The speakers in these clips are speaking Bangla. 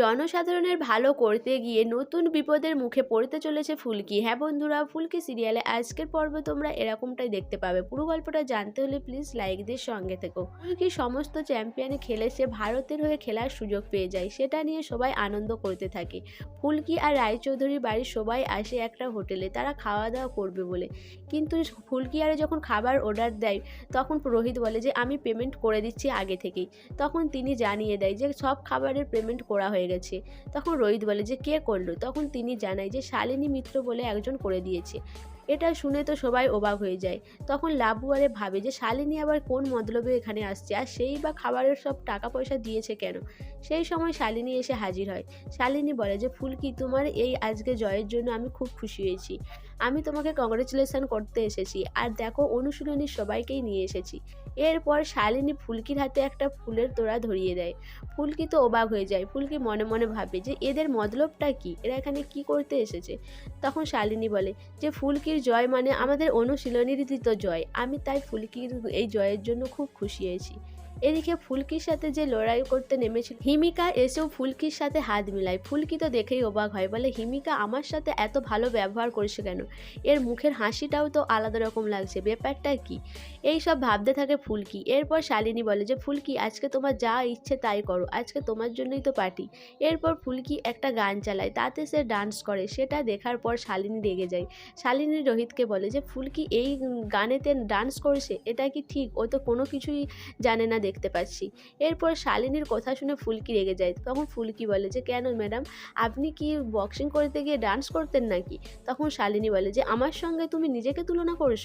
জনসাধারণের ভালো করতে গিয়ে নতুন বিপদের মুখে পড়তে চলেছে ফুলকি। হ্যাঁ বন্ধুরা, ফুলকি সিরিয়ালে আজকের পর্বে তোমরা এরকমটাই দেখতে পাবে। পুরো গল্পটা জানতে হলে প্লিজ লাইক দিয়ে সঙ্গে থেকো। ফুলকি সমস্ত চ্যাম্পিয়নে খেলে সে ভারতের হয়ে খেলার সুযোগ পেয়ে যায়, সেটা নিয়ে সবাই আনন্দ করতে থাকে। ফুলকি আর রায়চৌধুরীর বাড়ির সবাই আসে একটা হোটেলে, তারা খাওয়া দাওয়া করবে বলে। কিন্তু ফুলকি আরে যখন খাবার অর্ডার দেয়, তখন রোহিত বলে যে, আমি পেমেন্ট করে দিচ্ছি আগে থেকেই। তখন তিনি জানিয়ে দেয় যে, সব খাবারের পেমেন্ট করা হয়ে গেছে। তখন রোহিত বলে যে, কে করল? তখন তিনি জানায় যে, শালিনী মিত্র বলে একজন করে দিয়েছে। এটা শুনে তো সবাই অবাক হয়ে যায়। তখন লাবু আরে ভাবে যে, শালিনী আবার কোন মতলবে এখানে আসছে আর সেই বা খাবারের সব টাকা পয়সা দিয়েছে কেন? সেই সময় শালিনী এসে হাজির হয়। শালিনী বলে যে, ফুলকি, তোমার এই আজকে জয়ের জন্য আমি খুব খুশি হয়েছি। আমি তোমাকে কংগ্রেচুলেশন করতে এসেছি। আর দেখো, অনুশীলনী সবাইকেই নিয়ে এসেছি। এরপর শালিনী ফুলকির হাতে একটা ফুলের তোড়া ধরিয়ে দেয়। ফুলকি তো অবাক হয়ে যায়। ফুলকি মনে মনে ভাবে যে, এদের মতলবটা কি? এরা এখানে কি করতে এসেছে? তখন শালিনী বলে যে ফুলকির জয় মানে আমাদের অনুশীলনীর জয়। আমি তাই ফুলকির এই জয়ের জন্য খুব খুশি হয়েছি। এদিকে ফুলকির সাথে যে লড়াই করতে নেমেছিল, হিমিকা এসেও ফুলকির সাথে হাত মিলায়। ফুলকি তো দেখেই অবাক হয়, বলে, হিমিকা, আমার সাথে এত ভালো ব্যবহার করছে কেন? এর মুখের হাসিটাও তো আলাদা রকম লাগছে, ব্যাপারটা কি? এই সব ভাবতে থাকে ফুলকি। এরপর শালিনী বলে যে, ফুলকি, আজকে তোমার যা ইচ্ছে তাই করো, আজকে তোমার জন্যই তো পার্টি। এরপর ফুলকি একটা গান চালায়, তাতে সে ডান্স করে, সেটা দেখার পর শালিনী রেগে যায়। শালিনী রোহিতকে বলে যে, ফুলকি, এই গানেতে ডান্স করছে? এটা কি ঠিক? ও তো কোনো কিছুই জানে না দেখতে পাচ্ছি। এরপর শালিনীর কথা শুনে ফুলকি রেগে যায়। তখন ফুলকি বলে যে, কেন ম্যাডাম, আপনি কি বক্সিং করতে গিয়ে ডান্স করতেন নাকি? তখন শালিনী বলে যে, আমার সঙ্গে তুমি নিজেকে তুলনা করছ।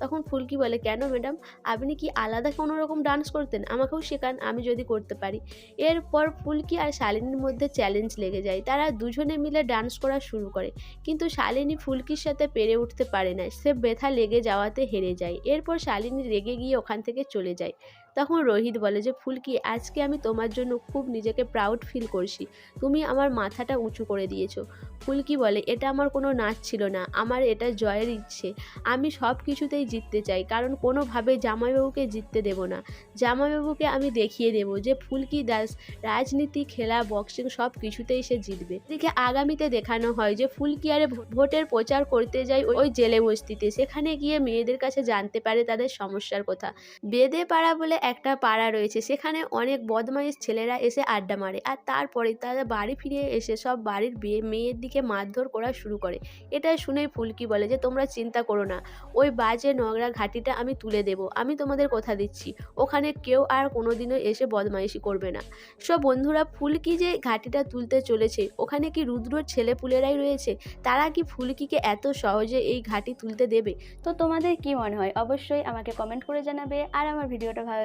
তখন ফুলকি বলে, কেন ম্যাডাম, আপনি কি আলাদা কোনো রকম ডান্স করতেন? আমাকেও শেখান, আমি যদি করতে পারি। এরপর ফুলকি আর শালিনীর মধ্যে চ্যালেঞ্জ লেগে যায়। তারা দুজনে মিলে ডান্স করা শুরু করে। কিন্তু শালিনী ফুলকির সাথে পেরে উঠতে পারে না। সে ব্যথা লেগে যাওয়াতে হেরে যায়। এরপর শালিনী রেগে গিয়ে ওখান থেকে চলে যায়। তখন রোহিত বলে যে, ফুলকি, আজকে আমি তোমার জন্য খুব নিজেকে প্রাউড ফিল করছি। তুমি আমার মাথাটা উঁচু করে দিয়েছ। ফুলকি বলে, এটা আমার কোনো নাচ ছিল না। আমার এটা জয়ের ইচ্ছে। আমি সব কিছুতেই জিততে চাই। কারণ কোনোভাবে জামাইবাবুকে জিততে দেব না। জামাইবাবুকে আমি দেখিয়ে দেব যে, ফুলকি দাস, রাজনীতি, খেলা বক্সিং সব কিছুতেই সে জিতবে। এদিকে আগামীতে দেখানো হয় যে, ফুলকি আরে ভোটের প্রচার করতে যায় ওই জেলে বস্তিতে। সেখানে গিয়ে মেয়েদের কাছে জানতে পারে তাদের সমস্যার কথা। বেদে পাড়া বলে একটা পাড়া রয়েছে। সেখানে অনেক বদমাইশ ছেলেরা এসে আড্ডা মারে আর তারপরে তারা বাড়ি ফিরে এসে সব বাড়ির বিয়ে মেয়ের দিকে মারধর করা শুরু করে। এটা শুনেই ফুলকি বলে যে, তোমরা চিন্তা করো না। ওই বাজে নোংরা ঘাটিটা আমি তুলে দেব। আমি তোমাদের কথা দিচ্ছি। ওখানে কেউ আর কোনোদিনও এসে বদমাইশি করবে না। সব বন্ধুরা, ফুলকি যে ঘাটিটা তুলতে চলেছে, ওখানে কি রুদ্রর ছেলেপুলেরাই রয়েছে? তারা কি ফুলকিকে এত সহজে এই ঘাটি তুলতে দেবে? তো তোমাদের কি মনে হয়? অবশ্যই আমাকে কমেন্ট করে জানাবে। আর আমার ভিডিওটা ভালো